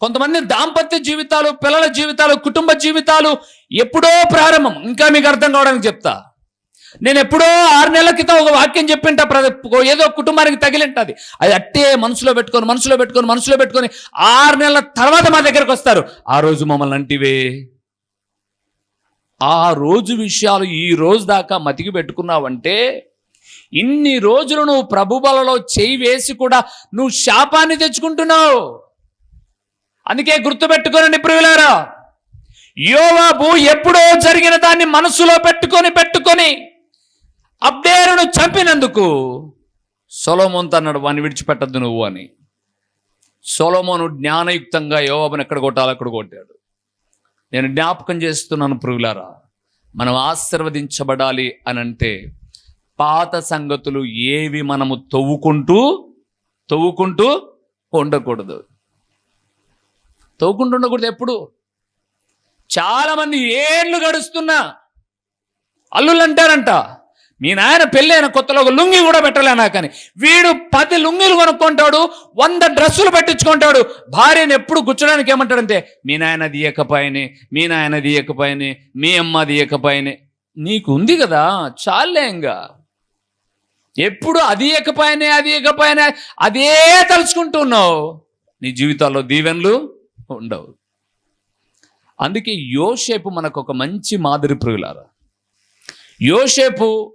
కొంతమంది దాంపత్య జీవితాలు పిల్లల జీవితాలు కుటుంబ జీవితాలు ఎప్పుడో ప్రారంభం. ఇంకా మీకు అర్థం కావడానికి చెప్తా. నేను ఎప్పుడో ఆరు నెలల క్రితం ఒక వాక్యం చెప్పింట ప్ర- ఏదో కుటుంబానికి తగిలింటది. అది అట్టే మనసులో పెట్టుకొని మనసులో పెట్టుకొని మనసులో పెట్టుకొని ఆరు నెలల తర్వాత మా దగ్గరకు వస్తారు. ఆ రోజు మమ్మల్ని అంటివే. ఆ రోజు విషయాలు ఈ రోజు దాకా మతికి పెట్టుకున్నావంటే ఇన్ని రోజులు నువ్వు ప్రభుబలలో చేయి వేసి కూడా నువ్వు శాపాన్ని తెచ్చుకుంటున్నావు. అందుకే గుర్తుపెట్టుకోనండి ప్రియులారా. యోవాబు ఎప్పుడో జరిగిన దాన్ని మనసులో పెట్టుకొని పెట్టుకొని అబ్డేరును చంపినందుకు సొలోమోన్తో అన్నాడు వాడిని విడిచిపెట్టద్దు నువ్వు అని. సొలోమోను జ్ఞానయుక్తంగా యోవాబుని ఎక్కడ కొట్టాలో అక్కడ కొట్టాడు. నేను జ్ఞాపకం చేస్తున్నాను ప్రియులారా మనం ఆశీర్వదించబడాలి అని అంటే పాత సంగతులు ఏవి మనము తవ్వుకుంటూ తవ్వుకుంటూ ఉండకూడదు తోకుండా ఉండకూడదు ఎప్పుడు. చాలామంది ఏళ్ళు గడుస్తున్నా అల్లుళ్ళు అంటారంట మీ నాయన పెళ్ళైన కొత్తలో ఒక లుంగి కూడా పెట్టలే నాకని. వీడు పది లుంగిలు కొనుక్కుంటాడు వంద డ్రెస్సులు పెట్టించుకుంటాడు. భార్యను ఎప్పుడు కూర్చోడానికి ఏమంటాడంటే మీ నాయన తీయకపోయనే మీ నాయన తీయకపోయనే మీ అమ్మ తీయకపోయనే నీకు ఉంది కదా చాలే ఇంకా. ఎప్పుడు అది ఇయకపోయినా అది ఇయకపోయినా అదే తలుచుకుంటున్నావు నీ జీవితాల్లో దీవెన్లు ఉండవు. అందుకే యోసేపు మనకు ఒక మంచి మాదిరి ప్రియులారా. యోసేపు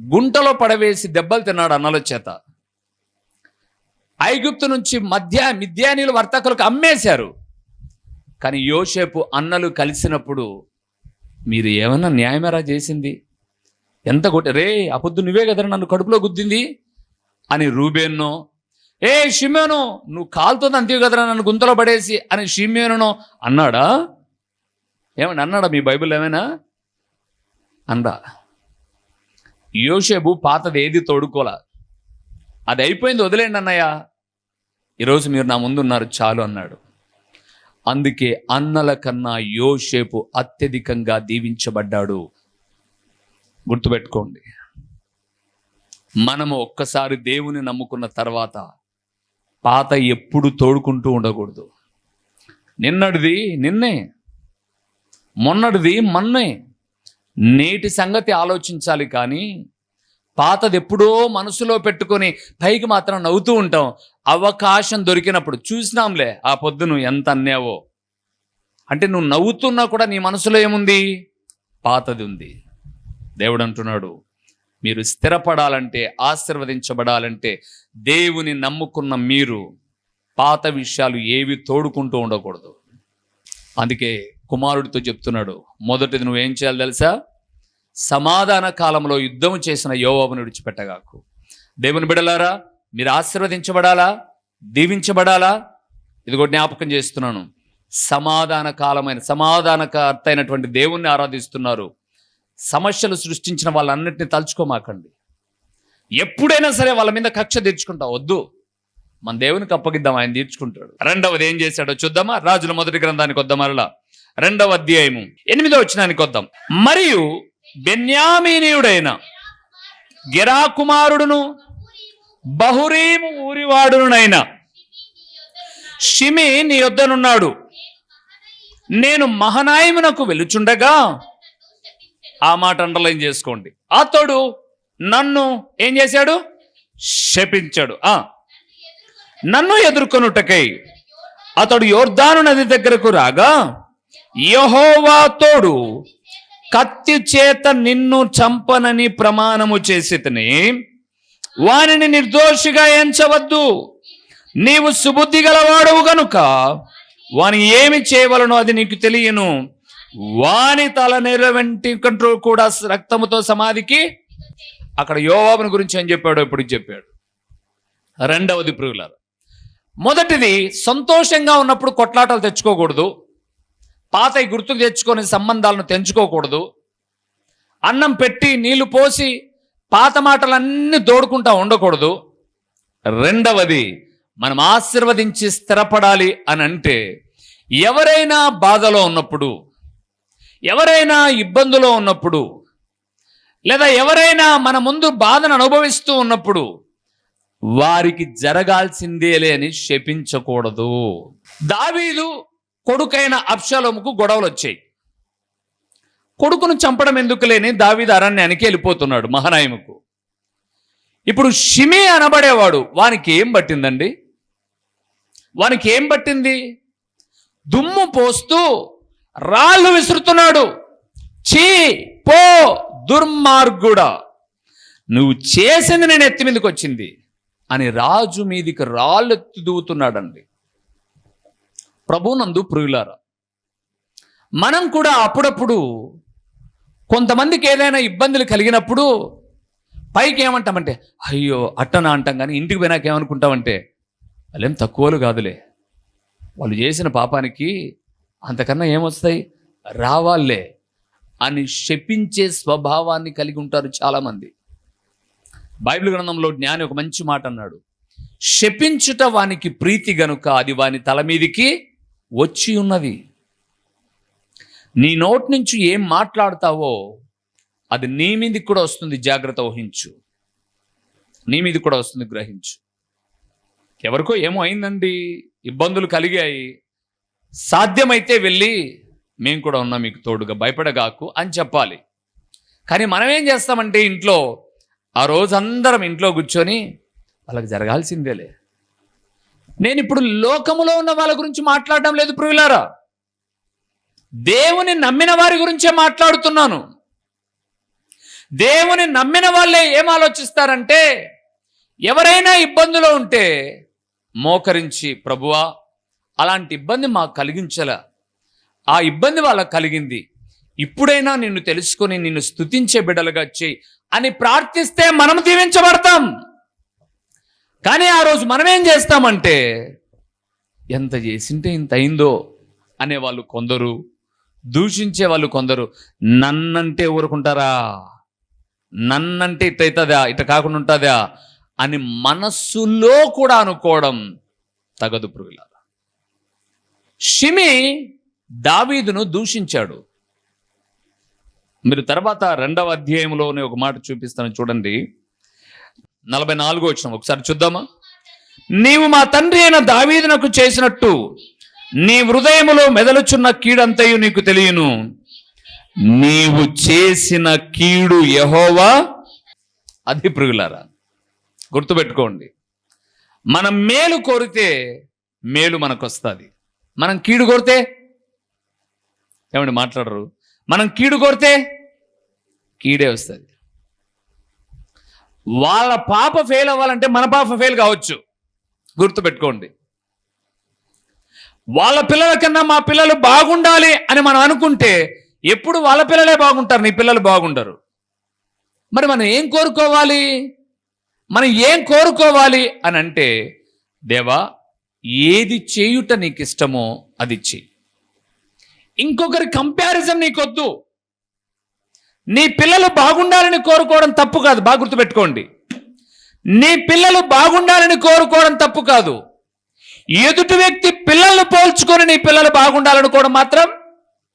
గుంటలో పడవేసి దెబ్బలు తిన్నాడు అన్నల చేత. ఐగుప్తు నుంచి మధ్య మిద్యానీలు వర్తకులకు అమ్మేశారు. కానీ యోషేపు అన్నలు కలిసినప్పుడు మీరు ఏమన్నా న్యాయమేరా చేసింది? ఎంత కొట్టి రే అపొద్దు నువ్వే కదరా నన్ను కడుపులో గుద్దింది? అని రూబేన్నో ఏ షిమేను నువ్వు కాలుతో అంతే కదరా నన్ను గుంతలో పడేసి అని షిమేనునో అన్నాడా? ఏమని అన్నాడా మీ బైబిల్ ఏమైనా? అందా. యోషేబు పాతది ఏది తోడుకోలా. అది అయిపోయింది వదిలేండి అన్నయ్య. ఈరోజు మీరు నా ముందు ఉన్నారు చాలు అన్నాడు. అందుకే అన్నల కన్నా యోషేపు అత్యధికంగా దీవించబడ్డాడు. గుర్తుపెట్టుకోండి. మనము ఒక్కసారి దేవుని నమ్ముకున్న తర్వాత పాత ఎప్పుడు తోడుకుంటూ ఉండకూడదు. నిన్నటిది నిన్నే మొన్నటిది మొన్నే. నేటి సంగతి ఆలోచించాలి కానీ పాతది ఎప్పుడో మనసులో పెట్టుకొని పైకి మాత్రం నవ్వుతూ ఉంటాం. అవకాశం దొరికినప్పుడు చూసినాంలే ఆ పొద్దు నువ్వు ఎంత అన్నావో. అంటే నువ్వు నవ్వుతున్నా కూడా నీ మనసులో ఏముంది? పాతది ఉంది. దేవుడు అంటున్నాడు మీరు స్థిరపడాలంటే ఆశీర్వదించబడాలంటే దేవుని నమ్ముకున్న మీరు పాత విషయాలు ఏవి తోడుకుంటూ ఉండకూడదు. అందుకే కుమారుడితో చెప్తున్నాడు మొదటిది నువ్వేం చేయాలి తెలుసా? సమాధాన కాలంలో యుద్ధం చేసిన యోవాబును విడిచిపెట్టగాకు. దేవుని బిడలారా మీరు ఆశీర్వదించబడాలా? దీవించబడాలా? ఇదిగో జ్ఞాపకం చేస్తున్నాను. సమాధాన కాలమైన సమాధానకర్త అయినటువంటి దేవుణ్ణి ఆరాధిస్తున్నారు. సమస్యలు సృష్టించిన వాళ్ళన్నిటిని తలుచుకోమాకండి. ఎప్పుడైనా సరే వాళ్ళ మీద కక్ష తెచ్చుకుంటా వద్దు. మన దేవునికి అప్పగిద్దాం ఆయన తీర్చుకుంటాడు. రెండవది ఏం చేశాడో చూద్దామా? రాజుల మొదటి గ్రంథానికి వద్దాం మరలా. రెండవ అధ్యాయము ఎనిమిదో వచ్చినానికి వద్దాం. మరియు బెన్యామీనీయుడైన గిరా కుమారుడును బహురీము ఊరివాడునైన షిమి నీ యొద్దనున్నాడు. నేను మహనాయమునకు వెలుచుండగా ఆ మాట అండర్లైన్ చేసుకోండి. అతడు నన్ను ఏం చేశాడు? శపించాడు. ఆ. నన్ను ఎదుర్కొనుటకై అతడు యోర్దాను నది దగ్గరకు రాగా యహోవా తోడు కత్తి చేత నిన్ను చంపనని ప్రమాణము చేసి వానిని నిర్దోషిగా ఎంచవద్దు. నీవు సుబుద్ధి గలవాడవు గనుక వాని ఏమి చేయవలనో అది నీకు తెలియను. వాని తల కంట్రోల్ కూడా రక్తముతో సమాధికి అక్కడ యోవాబుని గురించి ఏం చెప్పాడో ఇప్పుడు చెప్పాడు. రెండవది ప్రియులారు మొదటిది సంతోషంగా ఉన్నప్పుడు కొట్లాటలు తెచ్చుకోకూడదు పాత గుర్తుకు తెచ్చుకొని సంబంధాలను తెంచుకోకూడదు అన్నం పెట్టి నీళ్ళు పోసి పాత మాటలన్నీ దోడుకుంటా ఉండకూడదు. రెండవది మనం ఆశీర్వదించి స్థిరపడాలి అని అంటే ఎవరైనా బాధలో ఉన్నప్పుడు ఎవరైనా ఇబ్బందులో ఉన్నప్పుడు లేదా ఎవరైనా మన ముందు బాధను అనుభవిస్తూ ఉన్నప్పుడు వారికి జరగాల్సిందేలే అని శపించకూడదు. దావీదు కొడుకైన అప్షలోముకు గొడవలు వచ్చాయి. కొడుకును చంపడం ఎందుకు లేని దావీదు అరణ్యానికి వెళ్ళిపోతున్నాడు మహానాయముకు. ఇప్పుడు షిమి అనబడేవాడు వానికి ఏం పట్టిందండి? వానికి ఏం పట్టింది? దుమ్ము పోస్తూ రాళ్ళు విసురుతున్నాడు. చీ పో దుర్మార్గుడా. నువ్వు చేసింది నేను ఎత్తి మీదకి వచ్చింది అని రాజు మీదికి రాళ్ళు ఎత్తి దూవుతున్నాడండి ప్రభునందు ప్రియులారా మనం కూడా అప్పుడప్పుడు కొంతమందికి ఏదైనా ఇబ్బందులు కలిగినప్పుడు పైకి ఏమంటామంటే అయ్యో అట్టనా అంటాం కానీ ఇంటికి పోయినాక ఏమనుకుంటామంటే వాళ్ళేం తక్కువలు కాదులే. వాళ్ళు చేసిన పాపానికి అంతకన్నా ఏమొస్తాయి? రావాలే అని శపించే స్వభావాన్ని కలిగి ఉంటారు చాలామంది. బైబిల్ గ్రంథంలో జ్ఞాని ఒక మంచి మాట అన్నాడు. శపించుట వానికి ప్రీతి గనుక అది వాని తల మీదికి వచ్చి ఉన్నది. నీ నోటి నుంచి ఏం మాట్లాడతావో అది నీ మీదకి కూడా వస్తుంది జాగ్రత్త వహించు. నీ మీదకి కూడా వస్తుంది గ్రహించు. ఎవరికో ఏమో అయిందండి ఇబ్బందులు కలిగాయి సాధ్యమైతే వెళ్ళి మేము కూడా ఉన్నాం మీకు తోడుగా భయపడగాకు అని చెప్పాలి. కానీ మనం ఏం చేస్తామంటే ఇంట్లో ఆ రోజు అందరం ఇంట్లో కూర్చొని వాళ్ళకి జరగాల్సిందేలే. నేను ఇప్పుడు లోకములో ఉన్న వాళ్ళ గురించి మాట్లాడడం లేదు ప్రియులారా. దేవుని నమ్మిన వారి గురించే మాట్లాడుతున్నాను. దేవుని నమ్మిన వాళ్ళే ఏం ఆలోచిస్తారంటే ఎవరైనా ఇబ్బందులో ఉంటే మోకరించి ప్రభువా అలాంటి ఇబ్బంది మాకు కలిగించల. ఆ ఇబ్బంది వాళ్ళకు కలిగింది. ఇప్పుడైనా నిన్ను తెలుసుకొని నిన్ను స్తుతించే బిడ్డలుగా చేయి అని ప్రార్థిస్తే మనం దీవించబడతాం. కానీ ఆ రోజు మనమేం చేస్తామంటే ఎంత చేసింటే ఇంత అయిందో అనేవాళ్ళు కొందరు దూషించే వాళ్ళు కొందరు నన్నంటే ఊరుకుంటారా? నన్నంటే ఇట్ అవుతుందా? ఇట కాకుండా ఉంటుందా? అని మనస్సులో కూడా అనుకోవడం తగదు పురుగులారా షిమి దావీదును దూషించాడు. మీరు తర్వాత రెండవ అధ్యాయంలోనే ఒక మాట చూపిస్తాను చూడండి. నలభై నాలుగో వచ్చిన ఒకసారి చూద్దామా? నీవు మా తండ్రి అయిన దావీదునకు చేసినట్టు నీ హృదయములో మెదలుచున్న కీడంతయు నీకు తెలియను. నీవు చేసిన కీడు యహోవా అది ప్రియులారా గుర్తుపెట్టుకోండి. మనం మేలు కోరితే మేలు మనకు వస్తుంది మనం కీడు కోరితే ఏమండి మాట్లాడరు? మనం కీడు కోరితే కీడే వస్తుంది. వాళ్ళ పాప ఫెయిల్ అవ్వాలంటే మన పాప ఫెయిల్ కావచ్చు. గుర్తుపెట్టుకోండి. వాళ్ళ పిల్లల కన్నా మా పిల్లలు బాగుండాలి అని మనం అనుకుంటే ఎప్పుడు వాళ్ళ పిల్లలే బాగుంటారు నీ పిల్లలు బాగుండరు. మరి మనం ఏం కోరుకోవాలి? మనం ఏం కోరుకోవాలి అని అంటే దేవా ఏది చేయుట నీకు ఇష్టమో అది చెయ్యి ఇంకొకరి కంపారిజన్ నీకొద్దు. నీ పిల్లలు బాగుండాలని కోరుకోవడం తప్పు కాదు. బాగా గుర్తుపెట్టుకోండి. నీ పిల్లలు బాగుండాలని కోరుకోవడం తప్పు కాదు. ఎదుటి వ్యక్తి పిల్లలను పోల్చుకొని నీ పిల్లలు బాగుండాలనుకోవడం మాత్రం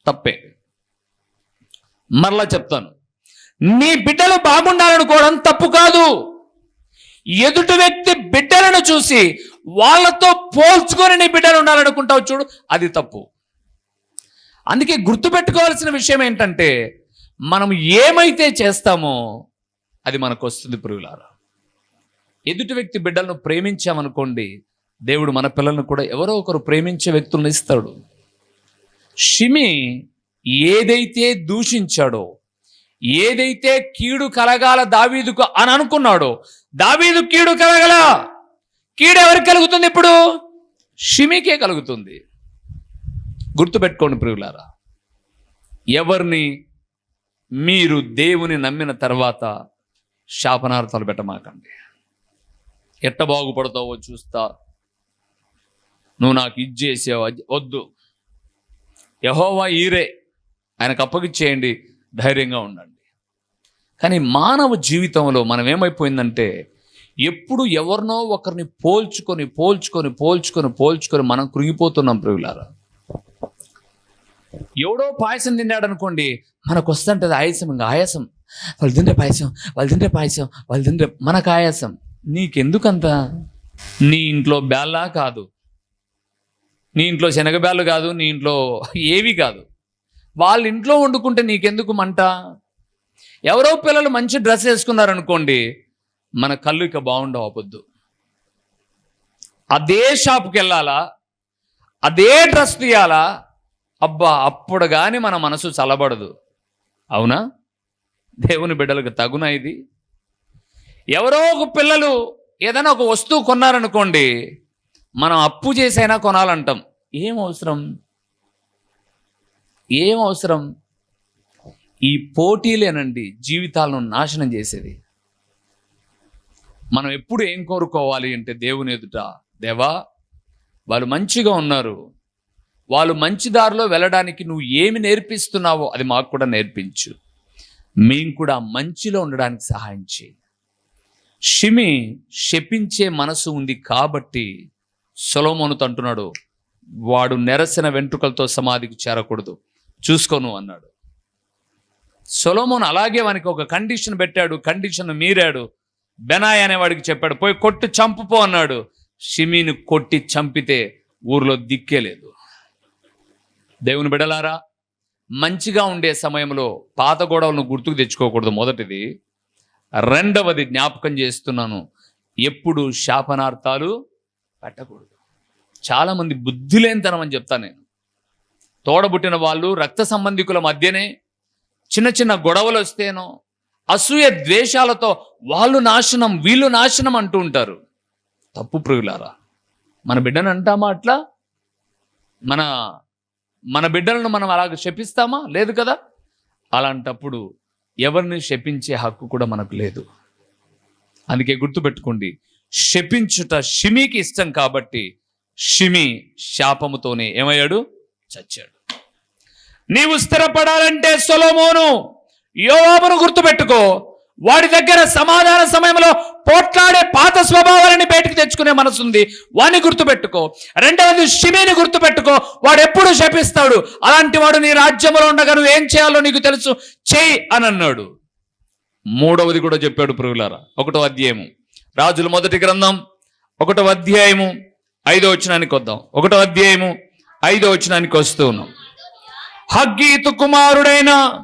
తప్పే. మరలా చెప్తాను. నీ బిడ్డలు బాగుండాలనుకోవడం తప్పు కాదు. ఎదుటి వ్యక్తి బిడ్డలను చూసి వాళ్ళతో పోల్చుకొని నీ బిడ్డలు ఉండాలనుకుంటావు చూడు అది తప్పు. అందుకే గుర్తుపెట్టుకోవాల్సిన విషయం ఏంటంటే మనం ఏమైతే చేస్తామో అది మనకు వస్తుంది పురుగులారా ఎదుటి వ్యక్తి బిడ్డలను ప్రేమించామనుకోండి దేవుడు మన పిల్లలను కూడా ఎవరో ఒకరు ప్రేమించే వ్యక్తులను ఇస్తాడు. షిమి ఏదైతే దూషించాడో ఏదైతే కీడు కలగాల దావీదుకు అని అనుకున్నాడో దావీదు కీడు కలగల? కీడు ఎవరికి కలుగుతుంది ఇప్పుడు? షిమికే కలుగుతుంది. గుర్తుపెట్టుకోండి ప్రియులారా ఎవరిని మీరు దేవుని నమ్మిన తర్వాత శాపనార్థాలు పెట్టమాకండి. ఎట్ట బాగుపడతావో చూస్తా. నువ్వు నాకు ఇది చేసావు వద్దు. యహోవా ఈరే ఆయనకు అప్పగిచ్చేయండి ధైర్యంగా ఉండండి. కానీ మానవ జీవితంలో మనం ఏమైపోయిందంటే ఎప్పుడు ఎవరినో ఒకరిని పోల్చుకొని పోల్చుకొని పోల్చుకొని పోల్చుకొని మనం కృంగిపోతున్నాం ప్రియులారా. ఎవడో పాయసం తిన్నాడు అనుకోండి మనకు వస్తుంటుంది ఆయాసం ఇంకా ఆయాసం. వాళ్ళు తింటే పాయసం వాళ్ళు తింటే పాయసం వాళ్ళు తింటే మనకు ఆయాసం. నీకెందుకంత? నీ ఇంట్లో బేల్లా కాదు. నీ ఇంట్లో శనగబ్యాలు కాదు నీ ఇంట్లో ఏవి కాదు. వాళ్ళ ఇంట్లో వండుకుంటే నీకెందుకు మంట? ఎవరో పిల్లలు మంచి డ్రెస్ వేసుకున్నారనుకోండి మన కళ్ళు ఇక బాగుండవద్దు అదే షాప్కి వెళ్ళాలా? అదే డ్రెస్ తీయాలా? అబ్బా అప్పుడు కానీ మన మనసు చల్లబడదు. అవునా? దేవుని బిడ్డలకు తగునా ఇది? ఎవరో ఒక పిల్లలు ఏదైనా ఒక వస్తువు కొన్నారనుకోండి మనం అప్పు చేసైనా కొనాలంటాం. ఏం అవసరం? ఏం అవసరం? ఈ పోటీలేనండి జీవితాలను నాశనం చేసేది. మనం ఎప్పుడు ఏం కోరుకోవాలి అంటే దేవుని ఎదుట? దేవా వాళ్ళు మంచిగా ఉన్నారు. వాళ్ళు మంచి దారిలో వెళ్ళడానికి నువ్వు ఏమి నేర్పిస్తున్నావో అది మాకు కూడా నేర్పించు. మేము కూడా మంచిలో ఉండడానికి సహాయం చేయి. షిమి శపించే మనసు ఉంది కాబట్టి సొలోమోనుతో అంటున్నాడు వాడు నెరసిన వెంట్రుకలతో సమాధికి చేరకూడదు. చూసుకోను అన్నాడు. సొలోమోన్ అలాగే వానికి ఒక కండిషన్ పెట్టాడు కండిషన్ మీరాడు. బెనాయ్ అనేవాడికి చెప్పాడు పోయి కొట్టి చంపుపో అన్నాడు. షిమీని కొట్టి చంపితే ఊర్లో దిక్కే లేదు. దేవుని బిడలారా మంచిగా ఉండే సమయంలో పాత గొడవలను గుర్తుకు తెచ్చుకోకూడదు. మొదటిది రెండవది జ్ఞాపకం చేస్తున్నాను ఎప్పుడు శాపనార్థాలు పెట్టకూడదు. చాలామంది బుద్ధి లేనితనం అని చెప్తాను నేను. తోడబుట్టిన వాళ్ళు రక్త సంబంధికుల మధ్యనే చిన్న చిన్న గొడవలు వస్తేనో అసూయ ద్వేషాలతో వాళ్ళు నాశనం వీళ్ళు నాశనం అంటూ ఉంటారు. తప్పు ప్రియులారా మన బిడ్డను అంటామా అట్లా? మన మన బిడ్డలను మనం అలాగ శపిస్తామా? లేదు కదా? అలాంటప్పుడు ఎవరిని శపించే హక్కు కూడా మనకు లేదు. అందుకే గుర్తుపెట్టుకోండి శపించుట షిమికి ఇష్టం కాబట్టి షిమి శాపముతోనే ఏమయ్యాడు? చచ్చాడు. నీవు స్థిరపడాలంటే సొలోమోను. యోవాబును గుర్తుపెట్టుకో. వాడి దగ్గర సమాధాన సమయంలో పోట్లాడే పాత స్వభావాలని బయటకు తెచ్చుకునే మనసుంది. వాడిని గుర్తుపెట్టుకో. రెండవది షిమేని గుర్తుపెట్టుకో. వాడు ఎప్పుడు శపిస్తాడు? అలాంటి వాడు నీ రాజ్యంలో ఉండగా నువ్వు ఏం చేయాలో నీకు తెలుసు. చేయి అని అన్నాడు మూడవది కూడా చెప్పాడు పురుగులారా ఒకటో అధ్యాయము. రాజుల మొదటి గ్రంథం ఒకటో అధ్యాయము ఐదో వచనానికి వద్దాం. ఒకటో అధ్యాయము ఐదో వచనానికి వస్తూ ఉన్నాం. హగ్గీతు కుమారుడైన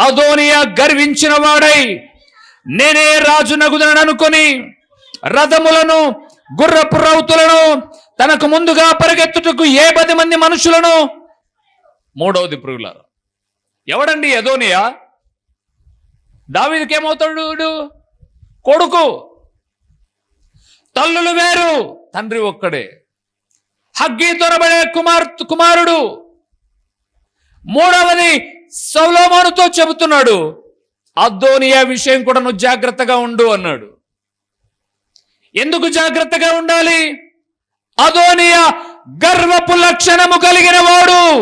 అదోనియా గర్వించిన వాడై నేనే రాజు నగుదనని అనుకొని రథములను గుర్రపు రౌతులను తనకు ముందుగా పరిగెత్తుటకు ఏ పది మంది మనుషులను? మూడవది పురుగులారు ఎవడండి అదోనియా? దావిదికేమవుతాడు కొడుకు. తల్లులు వేరు తండ్రి ఒక్కడే. హగ్గి దొరబడే కుమార్ కుమారుడు. మూడవది సౌలోమోనుతో చెబుతున్నాడు అద్దోనియా విషయం కూడా నువ్వు జాగ్రత్తగా ఉండు అన్నాడు. ఎందుకు జాగ్రత్తగా ఉండాలి? అదోనియా గర్వపు లక్షణము కలిగిన వాడు.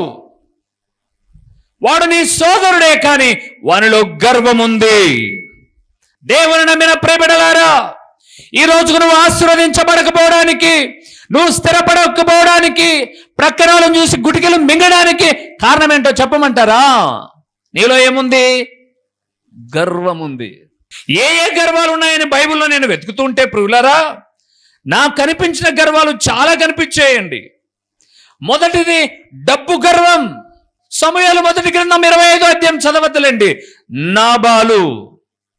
వాడు నీ సోదరుడే కానీ వానిలో గర్వం ఉంది. దేవుని నమ్మిన ప్రేమిడలారా ఈ రోజుకు నువ్వు ఆశీర్వదించబడకపోవడానికి నువ్వు స్థిరపడకపోవడానికి ప్రక్కరాలను చూసి గుటికలు మింగడానికి కారణం ఏంటో చెప్పమంటారా? నీలో ఏముంది? గర్వం ఉంది ఏ ఏ గర్వాలు ఉన్నాయని బైబిల్లో నేను వెతుకుతుంటే ప్రియులరా నాకు కనిపించిన గర్వాలు చాలా కనిపించేయండి. మొదటిది డబ్బు గర్వం. సమయాలు మొదటి గ్రంథం ఇరవై ఐదో అధ్యాయం చదవద్దులేండి. నాబాలు.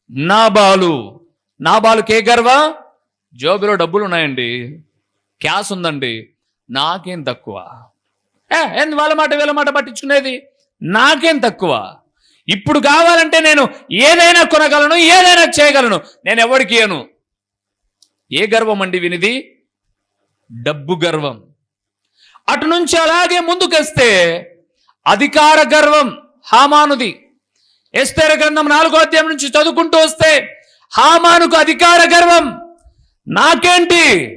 నాబాలు. నాబాలుకే గర్వ? జోబిలో డబ్బులు ఉన్నాయండి క్యాస్ ఉందండి. నాకేం తక్కువ. ఏ ఏంది వాళ్ళ మాట వీళ్ళ మాట పట్టించుకునేది? నాకేం తక్కువ. ఇప్పుడు కావాలంటే నేను ఏదైనా కొనగలను ఏదైనా చేయగలను. నేను ఎవరికి ఇయ్యను? ఏ గర్వం అండి వినిది? డబ్బు గర్వం. అటు నుంచి అలాగే ముందుకేస్తే అధికార గర్వం హామానుది. ఎస్తేర గ్రంథం నాలుగో అధ్యాయం నుంచి చదువుకుంటూ వస్తే హామానుకు అధికార గర్వం నాకేంటి?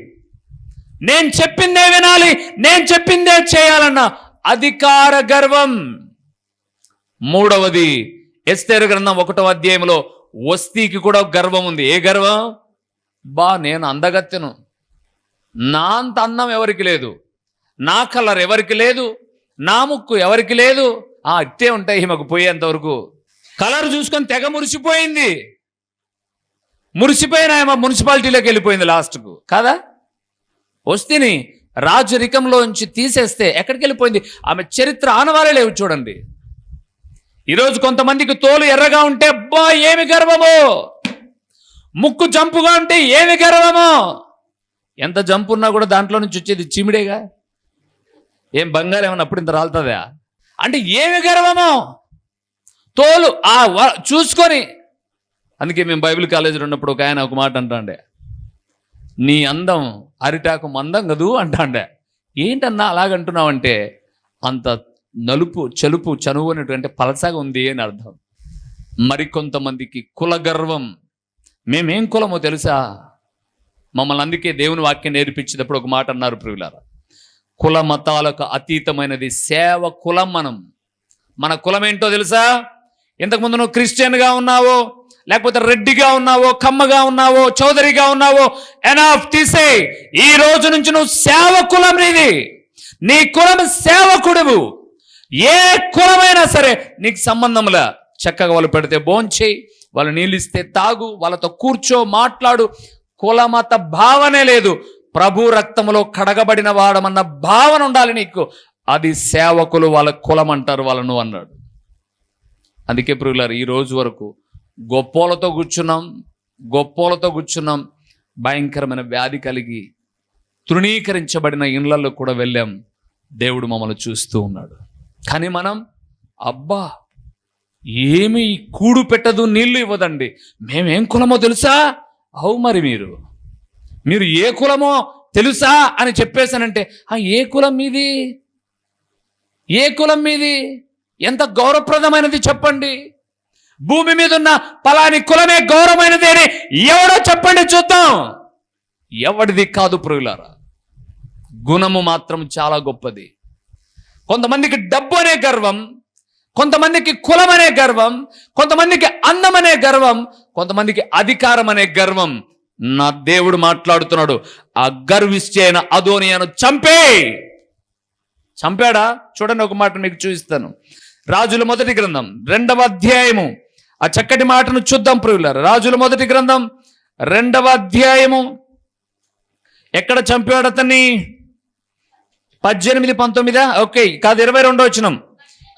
నేను చెప్పిందే వినాలి నేను చెప్పిందే చేయాలన్న అధికార గర్వం. మూడవది ఎస్తేరు గ్రంథం ఒకటో అధ్యాయంలో వస్తీకి కూడా గర్వం ఉంది. ఏ గర్వం? బా నేను అందగత్తెను. నా అంత అందం ఎవరికి లేదు? నా కలర్ ఎవరికి లేదు? నా ముక్కు ఎవరికి లేదు? ఆ అట్టే ఉంటాయి ఈమెకు పోయేంత వరకు. కలర్ చూసుకొని తెగ మురిసిపోయింది. మురిసిపోయిన ఆమె మున్సిపాలిటీలోకి వెళ్ళిపోయింది లాస్ట్కు. కదా? వస్తిని రాజరికంలోంచి తీసేస్తే ఎక్కడికి వెళ్ళిపోయింది ఆమె చరిత్ర ఆనవాలే లేవు చూడండి. ఈరోజు కొంతమందికి తోలు ఎర్రగా ఉంటే అబ్బా ఏమి గర్వము? ముక్కు జంపుగా ఉంటే ఏమి గర్వము? ఎంత జంపు ఉన్నా కూడా దాంట్లో నుంచి వచ్చేది చిమిడేగా? ఏం బంగారం ఏమన్నా అప్పుడు ఇంత రాలుతుందా? అంటే ఏమి గర్వము? తోలు ఆ వ- చూసుకొని. అందుకే మేము బైబిల్ కాలేజీలో ఉన్నప్పుడు ఒక ఆయన ఒక మాట అంటాండే. నీ అందం అరిటాకు మందం కదూ అంటాండే. ఏంటన్నా అలాగంటున్నావంటే అంత నలుపు చలుపు చనువు అనేటువంటి పలసగా ఉంది అని అర్థం. మరికొంతమందికి కుల గర్వం మేమేం కులమో తెలుసా? మమ్మల్ని అందుకే దేవుని వాక్యం నేర్పించేటప్పుడు ఒక మాట అన్నారు ప్రియులారా. కుల మతాలకు అతీతమైనది సేవ కులం మనం. మన కులం ఏంటో తెలుసా ఇంతకుముందు నువ్వు క్రిస్టియన్గా ఉన్నావో లేకపోతే రెడ్డిగా ఉన్నావో కమ్మగా ఉన్నావో చౌదరిగా ఉన్నావో ఎనాఫ్ తీసే ఈ రోజు నుంచి నువ్వు సేవ కులం నీది. నీ కులం సేవకుడువు. ఏ కులమైనా సరే నీకు సంబంధంలా చక్కగా వాళ్ళు పెడితే భోంచేయి వాళ్ళు నీళ్ళు ఇస్తే తాగు వాళ్ళతో కూర్చో మాట్లాడు. కులమత భావనే లేదు. ప్రభు రక్తములో కడగబడిన వాడమన్న భావన ఉండాలి నీకు. అది సేవకులు వాళ్ళ కులం అంటారు వాళ్ళను అన్నాడు. అందుకే ప్రియులారు ఈ రోజు వరకు గొప్పోలతో కూర్చున్నాం గొప్పోలతో కూర్చున్నాం. భయంకరమైన వ్యాధి కలిగి తృణీకరించబడిన ఇండ్లలో కూడా వెళ్ళాం. దేవుడు మమ్మల్ని చూస్తూ ఉన్నాడు. కానీ మనం అబ్బా ఏమి కూడు పెట్టదు నీళ్ళు ఇవ్వదండి. మేమేం కులమో తెలుసా? అవు మరి మీరు. మీరు ఏ కులమో తెలుసా అని చెప్పేశానంటే ఆ ఏ కులం మీది? ఏ కులం మీది? ఎంత గౌరవప్రదమైనది చెప్పండి. భూమి మీద ఉన్న పలాని కులమే గౌరవమైనది అని ఎవడో చెప్పండి చూద్దాం. ఎవడిది కాదు ప్రియులారా? గుణము మాత్రం చాలా గొప్పది. కొంతమందికి డబ్బు అనే గర్వం కొంతమందికి కులం అనే గర్వం కొంతమందికి అందం అనే గర్వం కొంతమందికి అధికారం అనే గర్వం. నా దేవుడు మాట్లాడుతున్నాడు ఆ గర్విష్టి అదోనియాను చంపే. చంపాడా? చూడండి ఒక మాట మీకు చూపిస్తాను. రాజుల మొదటి గ్రంథం రెండవ అధ్యాయము ఆ చక్కటి మాటను చూద్దాం ప్రియులారు. రాజుల మొదటి గ్రంథం రెండవ అధ్యాయము. ఎక్కడ చంపాడు అతన్ని? పద్దెనిమిది పంతొమ్మిదా? ఓకే కాదు ఇరవై రెండో వచ్చినం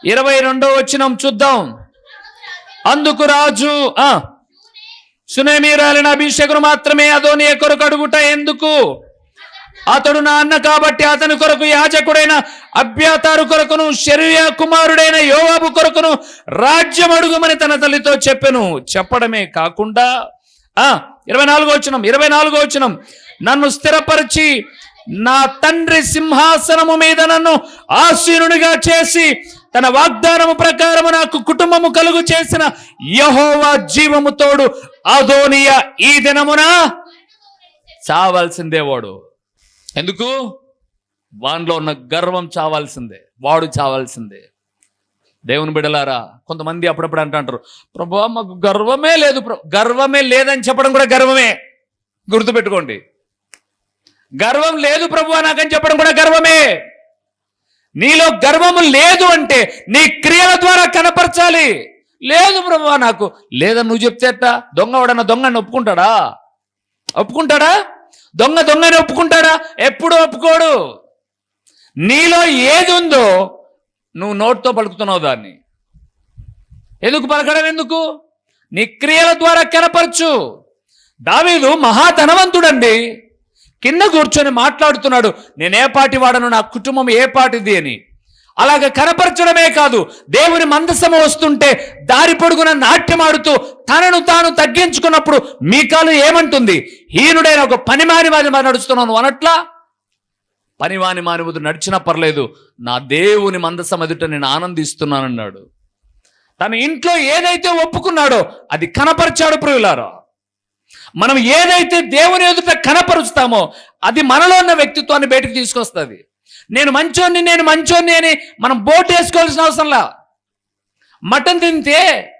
ఇరవై రెండో వచ్చినం చూద్దాం. అందుకు రాజు ఆ సునేమీరాలిన అభిషేకుడు మాత్రమే అదోని కొరకు అడుగుట ఎందుకు? అతడు నా అన్న కాబట్టి అతని కొరకు యాజకుడైన అభ్యాతారు కొరకును శరీర కుమారుడైన యోవాబు కొరకును రాజ్యం అడుగుమని తన తల్లితో చెప్పెను. చెప్పడమే కాకుండా ఆ ఇరవై నాలుగో వచ్చినం ఇరవై నాలుగో వచ్చినం నన్ను స్థిరపరిచి నా తండ్రి సింహాసనము మీద నన్ను ఆసీనునిగా చేసి తన వాగ్దానము ప్రకారము నాకు కుటుంబము కలుగు చేసిన యహోవా జీవము తోడు అదోనియ ఈ దినమున చావాల్సిందే వాడు. ఎందుకు? వానిలో ఉన్న గర్వం చావాల్సిందే వాడు చావాల్సిందే. దేవుని బిడలారా కొంతమంది అప్పుడప్పుడు అంటుంటారు ప్రభా మాకు గర్వమే లేదు ప్రభు గర్వమే లేదని చెప్పడం కూడా గర్వమే. గుర్తుపెట్టుకోండి. గర్వం లేదు ప్రభు నాకని చెప్పడం కూడా గర్వమే. నీలో గర్వము లేదు అంటే నీ క్రియల ద్వారా కనపరచాలి. లేదు ప్రభు నాకు లేదని నువ్వు చెప్తే అట్ట దొంగ వాడన్నా దొంగని ఒప్పుకుంటాడా? ఒప్పుకుంటాడా? దొంగ దొంగని ఒప్పుకుంటాడా? ఎప్పుడు ఒప్పుకోడు. నీలో ఏది ఉందో నువ్వు నోటితో పలుకుతున్నావు దాన్ని. ఎందుకు పలకడం ఎందుకు? నీ క్రియల ద్వారా కనపరచు దావీదు మహాధనవంతుడండి. కింద కూర్చొని మాట్లాడుతున్నాడు. నేనే పాటి వాడను నా కుటుంబం ఏ పాటిది అని. అలాగ కనపరచడమే కాదు దేవుని మందసము వస్తుంటే దారి పొడుగున నాట్యమాడుతూ తనను తాను తగ్గించుకున్నప్పుడు మీకాలు ఏమంటుంది? హీనుడైన ఒక పనిమాని వారి నడుస్తున్నాను అనట్లా? పనివాని మానవుడు నడిచినా పర్లేదు నా దేవుని మందసం ఎదుట నేను ఆనందిస్తున్నానన్నాడు. తన ఇంట్లో ఏదైతే ఒప్పుకున్నాడో అది కనపరిచాడు ప్రియులారా. మనం ఏదైతే దేవుని ఎదుట కనపరుస్తామో అది మనలో ఉన్న వ్యక్తిత్వాన్ని బయటకు తీసుకొస్తుంది. నేను మంచోని నేను మంచోని అని మనం బోట్ వేసుకోవాల్సిన అవసరంలా మటన్ తింటే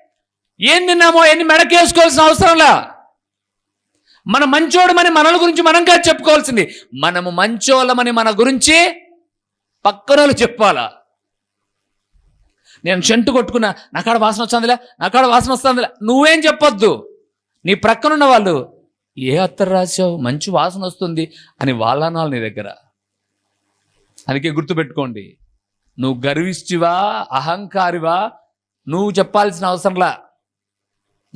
ఏం తిన్నామో ఎన్ని మెడకేసుకోవాల్సిన అవసరంలా మన మంచోడమని మనల గురించి మనం కాదు చెప్పుకోవాల్సింది. మనము మంచోళ్ళమని మన గురించి పక్కనోళ్ళు చెప్పాలా? నేను చెంటు కొట్టుకున్నా నాకాడ వాసన వస్తుందిలే నాకాడ వాసన వస్తుందిలే. నువ్వేం చెప్పొద్దు. నీ ప్రక్కనున్న వాళ్ళు ఏ అత్తరు రాసావు మంచి వాసన వస్తుంది అని వాళ్ళ అనాలి నీ దగ్గర. అందుకే గుర్తుపెట్టుకోండి. నువ్వు గర్విష్టివా అహంకారివా నువ్వు చెప్పాల్సిన అవసరంలా.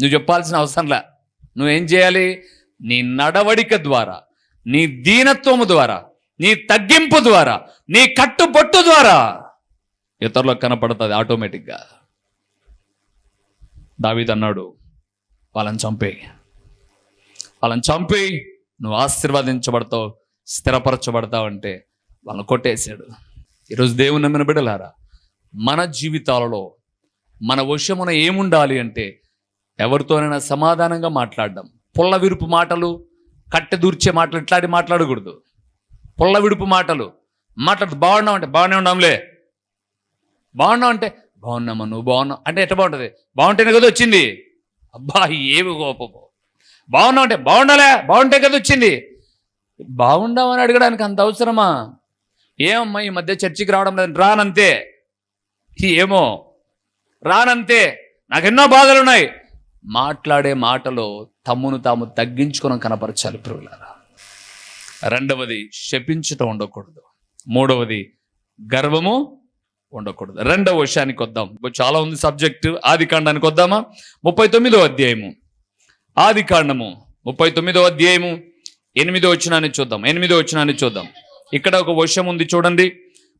నువ్వు చెప్పాల్సిన అవసరంలా. నువ్వేం చేయాలి? నీ నడవడిక ద్వారా నీ దీనత్వము ద్వారా నీ తగ్గింపు ద్వారా నీ కట్టుబొట్టు ద్వారా ఇతరులకు కనపడుతుంది ఆటోమేటిక్గా. దావీద్ అన్నాడు వాళ్ళని చంపే వాళ్ళని చంపి నువ్వు ఆశీర్వదించబడతావు స్థిరపరచబడతావు అంటే వాళ్ళని కొట్టేశాడు. ఈరోజు దేవుని నమ్మిన బిడ్డలారా మన జీవితాలలో మన వశమున ఏముండాలి అంటే ఎవరితోనైనా సమాధానంగా మాట్లాడడం. పుల్ల విరుపు మాటలు కట్టె దూర్చే మాటలు ఇట్లాంటి మాట్లాడకూడదు. పుల్ల విడుపు మాటలు మాట్లాడు బాగున్నావు అంటే బాగానే ఉన్నాంలే. బాగున్నావు అంటే బాగున్నామా నువ్వు? బాగున్నావు అంటే ఎట్ట బాగుంటుంది? బాగుంటేనే కదా వచ్చింది. అబ్బా ఏమి గోప బాగున్నావు అంటే బాగుండాలే బాగుంటే కదా వచ్చింది. బాగుండామని అడగడానికి అంత అవసరమా? ఏమమ్మా ఈ మధ్య చర్చికి రావడం లేదు? రానంతే. ఏమో. రానంతే. నాకు ఎన్నో బాధలు ఉన్నాయి మాట్లాడే మాటలో తమ్మును తాము తగ్గించుకుని కనపరచాలి ప్రియులారా. రెండవది శపించటం ఉండకూడదు. మూడవది గర్వము ఉండకూడదు. రెండవ విషయానికి వద్దాం. చాలా ఉంది సబ్జెక్టు. ఆది కాండానికి వద్దామా? ముప్పై తొమ్మిదో అధ్యాయము. ఆది కాండము ముప్పై తొమ్మిదో అధ్యాయము. ఎనిమిదో వచ్చినాన్ని చూద్దాం. ఎనిమిదో వచ్చినాన్ని చూద్దాం. ఇక్కడ ఒక వశం ఉంది చూడండి.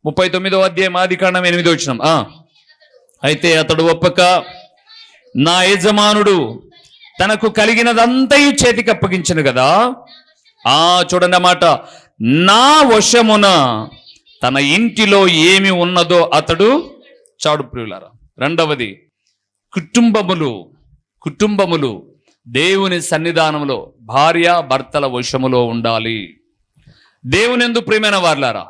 ముప్పై తొమ్మిదో అధ్యాయం ఆది కాండం ఎనిమిదో వచ్చినాం అయితే అతడు ఒప్పక నా యజమానుడు తనకు కలిగినదంతయు చేతికి అప్పగించను కదా. ఆ చూడండి అన్నమాట నా వశమున తన ఇంటిలో ఏమి ఉన్నదో అతడు చాడు ప్రియులారా. రెండవది కుటుంబములు కుటుంబములు దేవుని సన్నిధానంలో భార్య భర్తల వశములో ఉండాలి. దేవుని ఎందు ప్రియమైన వార్లారా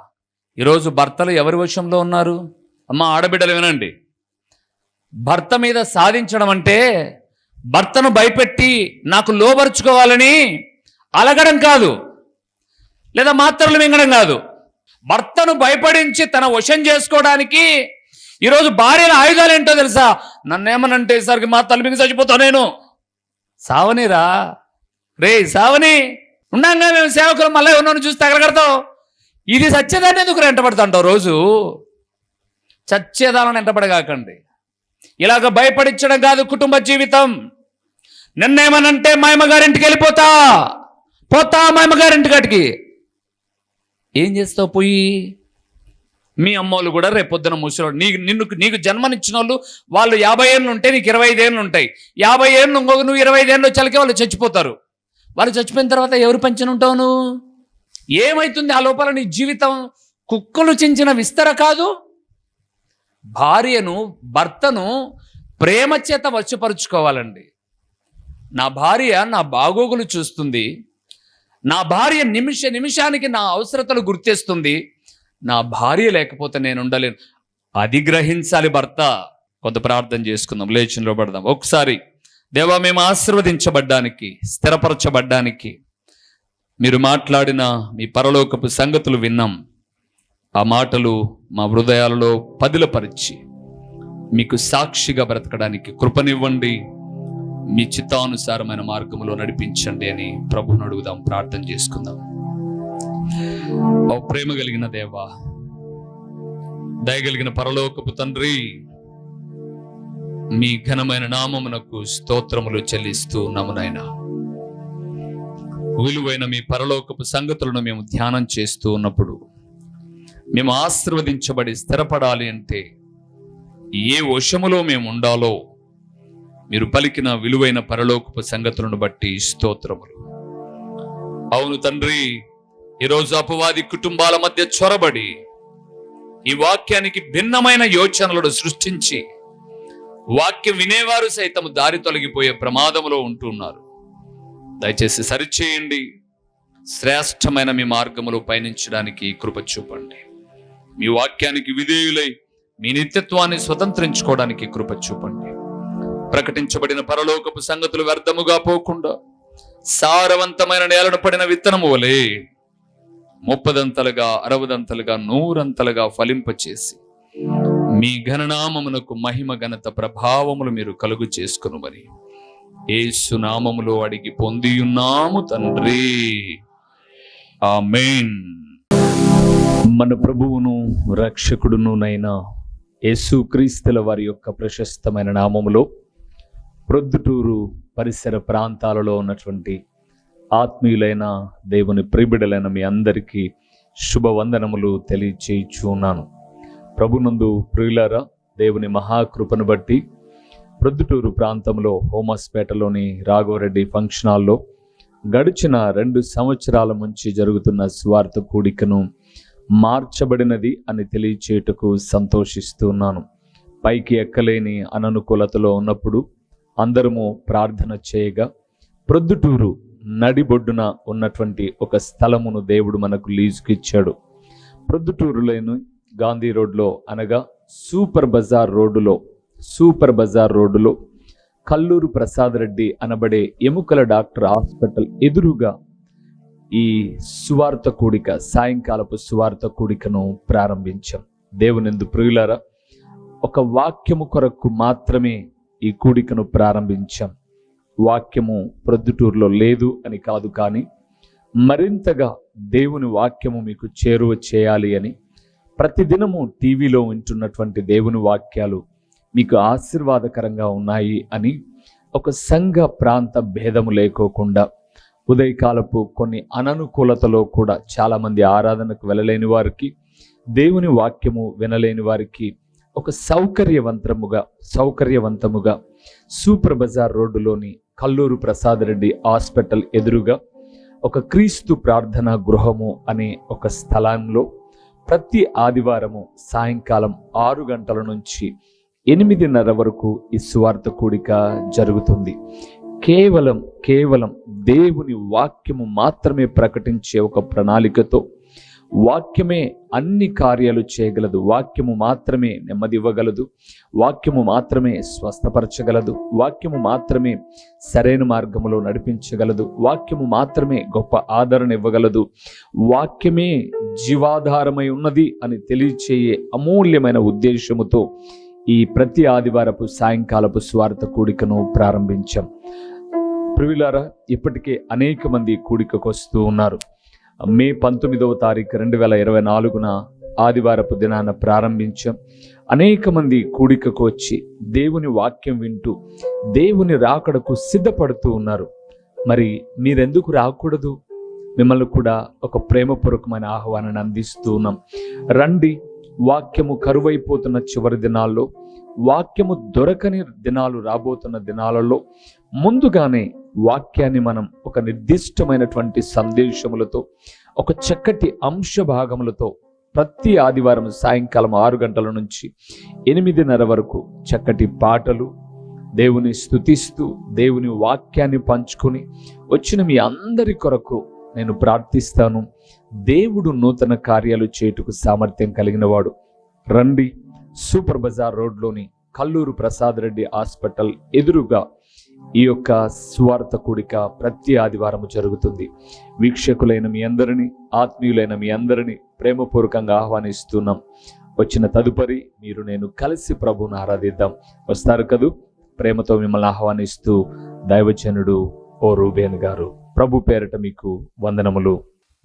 ఈరోజు భర్తలు ఎవరి వశంలో ఉన్నారు? అమ్మ ఆడబిడ్డలు వినండి. భర్త మీద సాధించడం అంటే భర్తను భయపెట్టి నాకు లోపరుచుకోవాలని అలగడం కాదు లేదా మాత్రలు మింగడం కాదు. భర్తను భయపడించి తన వశం చేసుకోవడానికి ఈరోజు భార్యల ఆయుధాలు ఏంటో తెలుసా? నన్నేమనంటే ఈసారికి మా తల చచ్చిపోతా నేను. సావనిరా. రే సావని. ఉన్నాగా మేము సేవకులు మళ్ళీ ఉన్నాను చూసి తగలగడతావు? ఇది సత్యదాన్ని ఎందుకు వెంటబడుతుంటావు రోజు? సత్యదాలను వెంటబడగాకండి. ఇలాగ భయపడించడం కాదు కుటుంబ జీవితం. నిన్నేమనంటే మా అమ్మగారింటికి వెళ్ళిపోతా. పోతా మా అమ్మగారింటి కాటికి. ఏం చేస్తావు పోయి? మీ అమ్మోళ్ళు కూడా రేపొద్దున ముసలోడు నీకు నిన్ను నీకు జన్మనిచ్చిన వాళ్ళు వాళ్ళు యాభై ఏళ్ళు ఉంటే నీకు ఇరవై ఐదేళ్ళు ఉంటాయి. యాభై ఏళ్ళు ఇంకొక నువ్వు ఇరవై ఐదేళ్ళు వచ్చాకే వాళ్ళు చచ్చిపోతారు. వాళ్ళు చచ్చిపోయిన తర్వాత ఎవరు పంచను ఉంటావు నువ్వు? ఏమైతుంది ఆ లోపల నీ జీవితం? కుక్కలు చించిన విస్తర కాదు? భార్యను భర్తను ప్రేమ చేత వచ్చపరుచుకోవాలండి నా భార్య నా బాగోగులు చూస్తుంది. నా భార్య నిమిష నిమిషానికి నా అవసరతలు గుర్తిస్తుంది. నా భార్య లేకపోతే నేను ఉండలేను. అది గ్రహించాలి భర్త. కొంత ప్రార్థన చేసుకుందాం. లేచిలో నిలబడదాం. ఒకసారి దేవా మేము ఆశీర్వదించబడ్డానికి స్థిరపరచబడ్డానికి మీరు మాట్లాడిన మీ పరలోకపు సంగతులు విన్నాం. ఆ మాటలు మా హృదయాలలో పదిలపరిచి మీకు సాక్షిగా బ్రతకడానికి కృపనివ్వండి. మీ చిత్తానుసారమైన మార్గంలో నడిపించండి అని ప్రభుని అడుగుదాం ప్రార్థన చేసుకుందాం. ఓ ప్రేమ కలిగిన దేవా దయగలిగిన పరలోకపు తండ్రి మీ ఘనమైన నామమునకు స్తోత్రములు చెల్లిస్తూ నమునైనా విలువైన మీ పరలోకపు సంగతులను మేము ధ్యానం చేస్తూ ఉన్నప్పుడు మేము ఆశీర్వదించబడి స్థిరపడాలి అంటే ఏ వశములో మేము ఉండాలో మీరు పలికిన విలువైన పరలోకపు సంగతులను బట్టి స్తోత్రములు. అవును తండ్రి ఈరోజు అపవాది కుటుంబాల మధ్య చొరబడి ఈ వాక్యానికి భిన్నమైన యోచనలను సృష్టించి వాక్యం వినేవారు సైతం దారి తొలగిపోయే ప్రమాదములో ఉంటున్నారు దయచేసి సరిచేయండి. శ్రేష్టమైన మీ మార్గములో పయనించడానికి కృప చూపండి. మీ వాక్యానికి విధేయులై మీ నిత్యత్వాన్ని స్వతంత్రించుకోవడానికి కృప చూపండి. ప్రకటించబడిన పరలోకపు సంగతులు వ్యర్థముగా పోకుండా సారవంతమైన నేలను పడిన విత్తనము వలె ముప్పదంతలుగా అరవదంతలుగా నూరంతలుగా ఫలింపచేసి మీ ఘననామమునకు మహిమ ఘనత ప్రభావములు మీరు కలుగు చేసుకునుమని ఏసు నామములో అడిగి పొందియున్నాము తండ్రి. ఆ మెయిన్ మన ప్రభువును రక్షకుడునునైన యేసుక్రీస్తుల వారి యొక్క ప్రశస్తమైన నామములో ప్రొద్దుటూరు పరిసర ప్రాంతాలలో ఉన్నటువంటి ఆత్మీయులైన దేవుని ప్రిబిడలైన మీ అందరికీ శుభవందనములు తెలియచేయుచున్నాను. ప్రభునందు ప్రియులారా దేవుని మహాకృపను బట్టి ప్రొద్దుటూరు ప్రాంతంలో హోమస్పేటలోని రాఘవరెడ్డి ఫంక్షన్ హాల్లో గడిచిన రెండు సంవత్సరాల నుంచి జరుగుతున్న స్వార్థ కూడికను మార్చబడినది అని తెలియచేయుటకు సంతోషిస్తున్నాను పైకి ఎక్కలేని అననుకూలతలో ఉన్నప్పుడు అందరము ప్రార్థన చేయగా ప్రొద్దుటూరు నడిబొడ్డున ఉన్నటువంటి ఒక స్థలమును దేవుడు మనకు లీజుకి ఇచ్చాడు ప్రొద్దుటూరులోని గాంధీ రోడ్లో అనగా సూపర్ బజార్ రోడ్డులో సూపర్ బజార్ రోడ్డులో కల్లూరు ప్రసాద్ రెడ్డి అనబడే ఎముకల డాక్టర్ హాస్పిటల్ ఎదురుగా ఈ సువార్త కూడిక సాయంకాలపు సువార్త కూడికను ప్రారంభించాం. దేవునిందు ప్రియులారా ఒక వాక్యము కొరకు మాత్రమే ఈ కూడికను ప్రారంభించాం. వాక్యము ప్రొద్దుటూరులో లేదు అని కాదు కానీ మరింతగా దేవుని వాక్యము మీకు చేరువ చేయాలి అని ప్రతిదినము టీవీలో ఉంటున్నటువంటి దేవుని వాక్యాలు మీకు ఆశీర్వాదకరంగా ఉన్నాయి అని ఒక సంఘ ప్రాంత భేదము లేకోకుండా ఉదయకాలపు కొన్ని అననుకూలతలో కూడా చాలామంది ఆరాధనకు వెళ్ళలేని వారికి దేవుని వాక్యము వినలేని వారికి ఒక సౌకర్యవంతముగా సౌకర్యవంతముగా సూపర్ బజార్ రోడ్డులోని కల్లూరు ప్రసాద్ రెడ్డి హాస్పిటల్ ఎదురుగా ఒక క్రీస్తు ప్రార్థనా గృహము అనే ఒక స్థలంలో ప్రతి ఆదివారము సాయంకాలం ఆరు గంటల నుంచి ఎనిమిదిన్నర వరకు ఈ సువార్త కూడిక జరుగుతుంది. కేవలం కేవలం దేవుని వాక్యము మాత్రమే ప్రకటించే ఒక ప్రణాళికతో వాక్యమే అన్ని కార్యాలు చేయగలదు. వాక్యము మాత్రమే నెమ్మది ఇవ్వగలదు వాక్యము మాత్రమే స్వస్థపరచగలదు. వాక్యము మాత్రమే సరైన మార్గములో నడిపించగలదు. వాక్యము మాత్రమే గొప్ప ఆదరణ ఇవ్వగలదు. వాక్యమే జీవాధారమై ఉన్నది అని తెలియచేయే అమూల్యమైన ఉద్దేశముతో ఈ ప్రతి ఆదివారపు సాయంకాలపు స్వార్థ కూడికను ప్రారంభించాం. ప్రివిలారా ఇప్పటికే అనేక మంది కూడికకు వస్తూ ఉన్నారు. మే పంతొమ్మిదవ తారీఖు రెండు వేల ఇరవై నాలుగున ఆదివారపు దినాన ప్రారంభించాం. అనేక మంది కూడికకు వచ్చి దేవుని వాక్యం వింటూ దేవుని రాకడకు సిద్ధపడుతూ ఉన్నారు. మరి మీరెందుకు రాకూడదు? మిమ్మల్ని కూడా ఒక ప్రేమపూర్వకమైన ఆహ్వానాన్ని అందిస్తూ ఉన్నాం. రండి వాక్యము కరువైపోతున్న చివరి దినాల్లో వాక్యము దొరకని దినాలు రాబోతున్న దినాలలో ముందుగానే వాక్యాన్ని మనం ఒక నిర్దిష్టమైనటువంటి సందేశములతో ఒక చక్కటి అంశ భాగములతో ప్రతి ఆదివారం సాయంకాలం ఆరు గంటల నుంచి ఎనిమిదిన్నర వరకు చక్కటి పాటలు దేవుని స్తుతిస్తూ దేవుని వాక్యాన్ని పంచుకొని వచ్చిన మీ అందరి కొరకు నేను ప్రార్థిస్తాను. దేవుడు నూతన కార్యాలు చేయుటకు సామర్థ్యం కలిగినవాడు. రండి సూపర్ బజార్ రోడ్లోని కల్లూరు ప్రసాద్ రెడ్డి హాస్పిటల్ ఎదురుగా ఈ యొక్క స్వార్థ కూడిక ప్రతి ఆదివారం జరుగుతుంది. వీక్షకులైన మీ అందరినీ ఆత్మీయులైన మీ అందరినీ ప్రేమపూర్వకంగా ఆహ్వానిస్తున్నాం. వచ్చిన తదుపరి మీరు నేను కలిసి ప్రభువును ఆరాధిద్దాం. వస్తారు కదూ? ప్రేమతో మిమ్మల్ని ఆహ్వానిస్తూ దైవజనుడు ఓ రూబేన్ గారు. ప్రభు పేరట మీకు వందనములు.